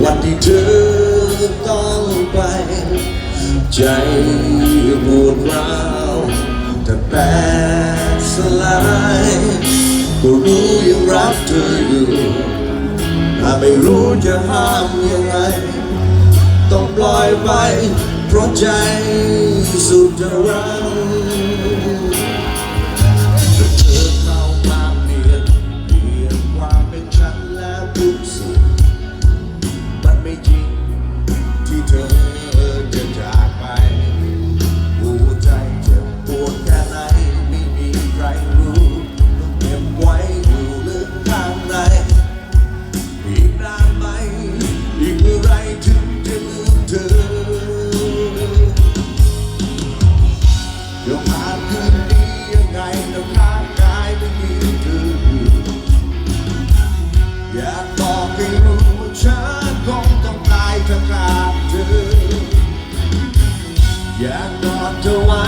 วันที่เธอต้องไป ใจปวดร้าวแต่แตกสลายก็รู้ยังรักเธออยู่ถ้าไม่รู้จะห้ามยังไง ต้องปล่อยไป เพราะใจสุดจะรัง เดี๋ยวผ่านคืนนี้ยังไงแล้วร่างกายไม่มีเธออยู่อยากบอกให้รู้ว่าฉันคงต้องตายถ้าขาดเธออยากกอดเธอไว้